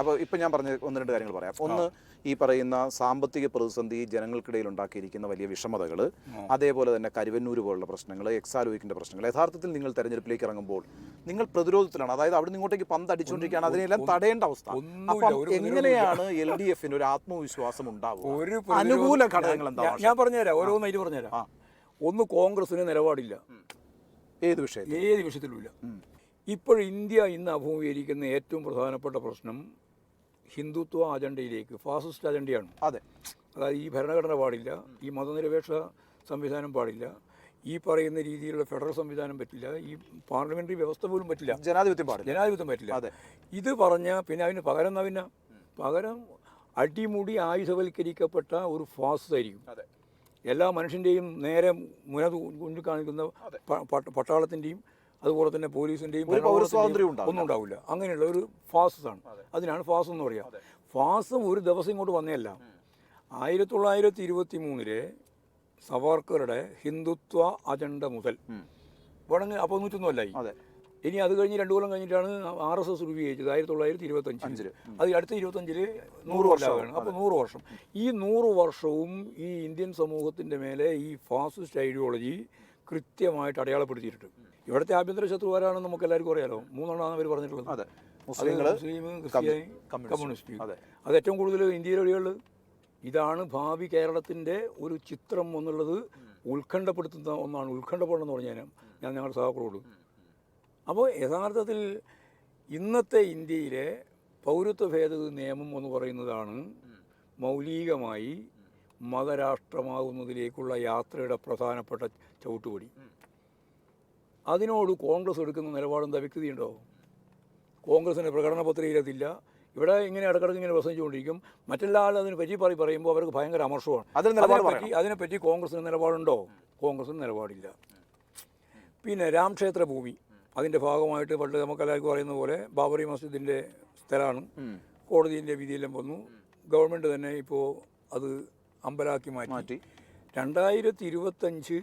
അപ്പോൾ ഇപ്പം ഞാൻ പറഞ്ഞ ഒന്ന് രണ്ട് കാര്യങ്ങൾ പറയാം. ഒന്ന് ഈ പറയുന്ന സാമ്പത്തിക പ്രതിസന്ധി ജനങ്ങൾക്കിടയിൽ ഉണ്ടാക്കിയിരിക്കുന്ന വലിയ വിഷമതകൾ അതേപോലെ തന്നെ കരുവന്നൂർ പോലുള്ള പ്രശ്നങ്ങൾ എക്സാലോയിക്കിന്റെ പ്രശ്നങ്ങൾ യഥാർത്ഥത്തിൽ നിങ്ങൾ തെരഞ്ഞെടുപ്പിലേക്ക് ഇറങ്ങുമ്പോൾ നിങ്ങൾ പ്രതിരോധത്തിലാണ്. അതായത് അവിടെ ഇങ്ങോട്ടേക്ക് പന്ത് അടിച്ചുകൊണ്ടിരിക്കുകയാണ് അതിനെല്ലാം തടയേണ്ട അവസ്ഥ. അപ്പം എങ്ങനെയാണ് എൽ ഡി എഫിന് ഒരു ആത്മവിശ്വാസം ഉണ്ടാവുക? അനുകൂല ഘടകങ്ങൾ എന്താണ് ഞാൻ പറഞ്ഞുതരാം. ഓരോന്നായിട്ട് പറഞ്ഞുതരാം. ഒന്ന് കോൺഗ്രസിന് നിലപാടില്ല. ഏത് വിഷയത്തിൽ ഏത് വിഷയത്തിലുമില്ല ഇപ്പോൾ ഇന്ത്യ ഇന്ന് അഭിമുഖീകരിക്കുന്ന ഏറ്റവും പ്രധാനപ്പെട്ട പ്രശ്നം ഹിന്ദുത്വ അജണ്ടയിലേക്ക് ഫാസിസ്റ്റ് അജണ്ടയാണ്. അതെ. അതായത് ഈ ഭരണഘടന പാടില്ല ഈ മതനിരപേക്ഷ സംവിധാനം പാടില്ല ഈ പറയുന്ന രീതിയിലുള്ള ഫെഡറൽ സംവിധാനം പറ്റില്ല ഈ പാർലമെന്ററി വ്യവസ്ഥ പോലും പറ്റില്ല. ജനാധിപത്യം പാടില്ല. ജനാധിപത്യം പറ്റില്ല. അതെ. ഇത് പറഞ്ഞ പിന്നെ അതിന് പകരം എന്നാ പിന്നെ? പകരം അടിമുടി ആയുധവൽക്കരിക്കപ്പെട്ട ഒരു ഫാസിസ്റ്റ് ആയിരിക്കും. അതെ. എല്ലാ മനുഷ്യന്റെയും നേരെ മുന കൊണ്ട് കാണിക്കുന്ന പട്ടാളത്തിന്റെയും അതുപോലെ തന്നെ പോലീസിന്റെയും. ഒന്നും ഉണ്ടാവില്ല. അങ്ങനെയുള്ള ഒരു ഫാസസ് ആണ് അതിനാണ് ഫാസ് എന്ന് പറയുക ഫാസം ഒരു ദിവസം ഇങ്ങോട്ട് വന്നതല്ല ആയിരത്തി തൊള്ളായിരത്തി ഇരുപത്തി മൂന്നിലെ സവാർക്കറുടെ ഹിന്ദുത്വ അജണ്ട മുതൽ വേണമെങ്കിൽ അപ്പോൾ നൂറ്റൊന്നുമല്ലായി. ഇനി അത് കഴിഞ്ഞ് രണ്ടു കൊല്ലം കഴിഞ്ഞിട്ടാണ് ആർ എസ് എസ് രൂപീകരിച്ചത് ആയിരത്തി തൊള്ളായിരത്തി ഇരുപത്തി അഞ്ചിൽ അത് അടുത്ത ഇരുപത്തഞ്ചിൽ നൂറ് വർഷമാണ് അപ്പോൾ നൂറ് വർഷം. ഈ നൂറ് വർഷവും ഈ ഇന്ത്യൻ സമൂഹത്തിന്റെ മേലെ ഈ ഫാസിസ്റ്റ് ഐഡിയോളജി കൃത്യമായിട്ട് അടയാളപ്പെടുത്തിയിട്ടുണ്ട്. ഇവിടുത്തെ ആഭ്യന്തര ശത്രു ആരാണെന്ന് നമുക്ക് എല്ലാവർക്കും അറിയാലോ. മൂന്നെണ്ണമാണ് അവർ പറഞ്ഞിട്ടുള്ളത്. അതെ. ക്രിസ്ത്യാനി കമ്മ്യൂണിസ്റ്റ്. അതെ. അത് ഏറ്റവും കൂടുതൽ ഇന്ത്യയിലെ വഴികളിൽ ഇതാണ് ഭാവി കേരളത്തിന്റെ ഒരു ചിത്രം എന്നുള്ളത് ഉത്കണ്ഠപ്പെടുത്തുന്ന ഒന്നാണ്. ഉത്കണ്ഠപ്പെടണം എന്ന് പറഞ്ഞാൽ ഞാൻ ഞങ്ങളുടെ സഹാക്കളോട് അപ്പോൾ യഥാർത്ഥത്തിൽ ഇന്നത്തെ ഇന്ത്യയിലെ പൗരത്വ ഭേദഗതി നിയമം എന്ന് പറയുന്നതാണ് മൗലികമായി മതരാഷ്ട്രമാകുന്നതിലേക്കുള്ള യാത്രയുടെ പ്രധാനപ്പെട്ട ചവിട്ടുപടി. അതിനോട് കോൺഗ്രസ് എടുക്കുന്ന നിലപാടെന്താ? ഉണ്ടോ കോൺഗ്രസിന്റെ പ്രകടന പത്രികയിലതില്ല ഇവിടെ ഇങ്ങനെ ഇടക്കിടക്ക് ഇങ്ങനെ പ്രസംഗിച്ചുകൊണ്ടിരിക്കും. മറ്റെല്ലാ ആളും അതിനെ പറ്റി പറയും പറയുമ്പോൾ അവർക്ക് ഭയങ്കര അമർഷമാണ്. അതിനെപ്പറ്റി അതിനെപ്പറ്റി കോൺഗ്രസിന് നിലപാടുണ്ടോ? കോൺഗ്രസിന് നിലപാടില്ല. പിന്നെ രാംക്ഷേത്ര ഭൂമി. അതിന്റെ ഭാഗമായിട്ട് പണ്ട് നമുക്കെല്ലാവർക്കും പറയുന്ന പോലെ ബാബറി മസ്ജിദിന്റെ സ്ഥലമാണ്. കോടതിന്റെ വിധിയെല്ലാം വന്നു. ഗവൺമെന്റ് തന്നെ ഇപ്പോൾ അത് അമ്പലാക്കി മാറ്റി. മാറ്റി. രണ്ടായിരത്തി ഇരുപത്തഞ്ച്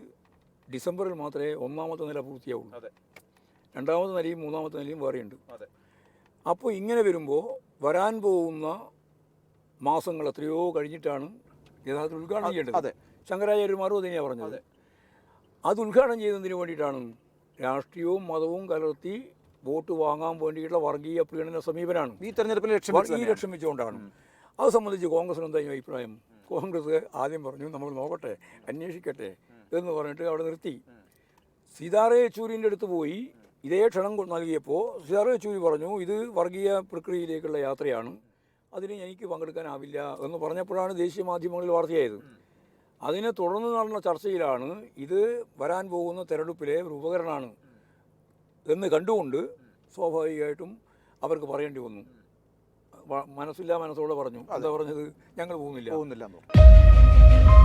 ഡിസംബറിൽ മാത്രമേ ഒന്നാമത്തെ നില പൂർത്തിയാവുള്ളൂ. അതെ. രണ്ടാമത്തെ നിലയും മൂന്നാമത്തെ നിലയും വേറെയുണ്ട്. അപ്പോൾ ഇങ്ങനെ വരുമ്പോൾ വരാൻ പോകുന്ന മാസങ്ങൾ എത്രയോ കഴിഞ്ഞിട്ടാണ് യഥാർത്ഥത്തിൽ ഉദ്ഘാടനം ചെയ്യേണ്ടത്. അതെ. ശങ്കരാചാര്യന്മാരും അത് തന്നെയാണ് പറഞ്ഞത്. അത്. ഉദ്ഘാടനം ചെയ്യുന്നതിന് വേണ്ടിയിട്ടാണ് രാഷ്ട്രീയവും മതവും കലർത്തി വോട്ട് വാങ്ങാൻ വേണ്ടിയിട്ടുള്ള വർഗീയ പ്രീണന സമീപനമാണ് ഈ തെരഞ്ഞെടുപ്പിൽ ലക്ഷ്യം ഈ ലക്ഷ്യം വെച്ചുകൊണ്ടാണ്. അത് സംബന്ധിച്ച് കോൺഗ്രസിന് എന്തായാലും അഭിപ്രായം? കോൺഗ്രസ് ആദ്യം പറഞ്ഞു നമ്മൾ നോക്കട്ടെ അന്വേഷിക്കട്ടെ എന്ന് പറഞ്ഞിട്ട് അവിടെ നിർത്തി. സീതാറ യെച്ചൂരിന്റെ അടുത്ത് പോയി. ഇതേ ക്ഷണം നൽകിയപ്പോൾ സീതാറ യെച്ചൂരി പറഞ്ഞു ഇത് വർഗീയ പ്രക്രിയയിലേക്കുള്ള യാത്രയാണ്. അതിന് എനിക്ക് പങ്കെടുക്കാനാവില്ല എന്ന് പറഞ്ഞപ്പോഴാണ് ദേശീയ മാധ്യമങ്ങളിൽ വാർത്തയായത്. അതിനെ തുടർന്ന് നടന്ന ചർച്ചയിലാണ് ഇത് വരാൻ പോകുന്ന തെരഞ്ഞെടുപ്പിലെ ഒരു ഉപകരണമാണ് എന്ന് കണ്ടുകൊണ്ട് സ്വാഭാവികമായിട്ടും അവർക്ക് പറയേണ്ടി വന്നു. മനസ്സില്ലാ മനസ്സോടെ പറഞ്ഞു. എന്താ പറഞ്ഞത്? ഞങ്ങൾ പോകുന്നില്ല. പോകുന്നില്ല എന്ന് പറഞ്ഞു.